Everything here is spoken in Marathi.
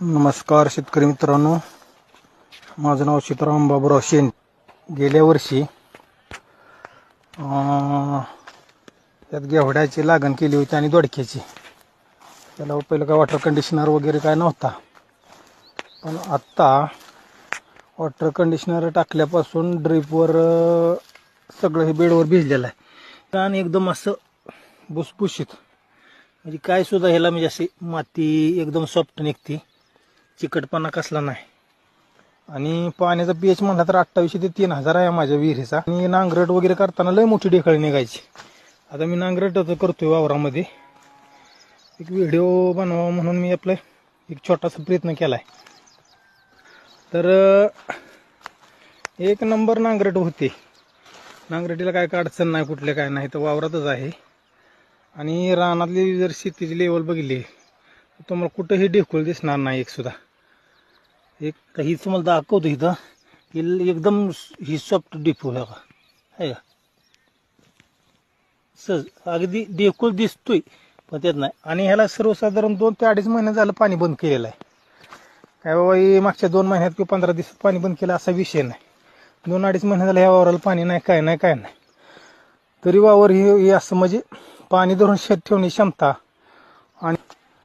नमस्कार शेतकरी मित्रांनो. माझं नाव सीताराम बाबूराव शेन. गेल्या वर्षी त्यात घेवड्याची लागण केली होती आणि दोडक्याची. त्याला पहिलं काय वॉटर कंडिशनर वगैरे काय नव्हता. पण आत्ता वॉटर कंडिशनर टाकल्यापासून ड्रीपवर सगळं हे बेडवर भिजलेलं आहे. आणि एकदम असं भुसभुशीत. म्हणजे काय सुद्धा ह्याला म्हणजे अशी माती एकदम सॉफ्ट निघते. चिकटपणा कसला नाही. आणि पाण्याचा पीएच म्हणला तर अठ्ठावीसशे ते तीन हजार आहे माझ्या विहिरीचा. आणि नांगरट वगैरे करताना लय मोठी ढेकळी निघायची. आता मी नांगरट करतोय वावरामध्ये. एक व्हिडिओ बनवा म्हणून मी आपलं एक छोटासा प्रयत्न केला आहे तर एक नंबर नांगरट होते. नांगरटीला काय काय अडचण नाही कुठले काय नाही तर वावरातच आहे. आणि रानातली जर शेतीची लेवल बघितली तुम्हाला कुठंही ढेकूळ दिसणार नाही एक सुद्धा. एक काही तुम्हाला दाखवतो इथं. ही एकदम ही सॉफ्ट डिपो आहे का आहे का? सहज अगदी डेकूळ दिसतोय पण त्यात नाही. आणि ह्याला सर्वसाधारण दोन ते अडीच महिने झालं पाणी बंद केलेलं आहे. काय बाबा हे मागच्या दोन महिन्यात किंवा पंधरा दिवसात पाणी बंद केलं असा विषय नाही. दोन अडीच महिने झालं ह्या वावराला पाणी नाही काय नाही काय नाही. तरी वावर हे असं म्हणजे पाणी धरून शेत ठेवण्याची क्षमता आणि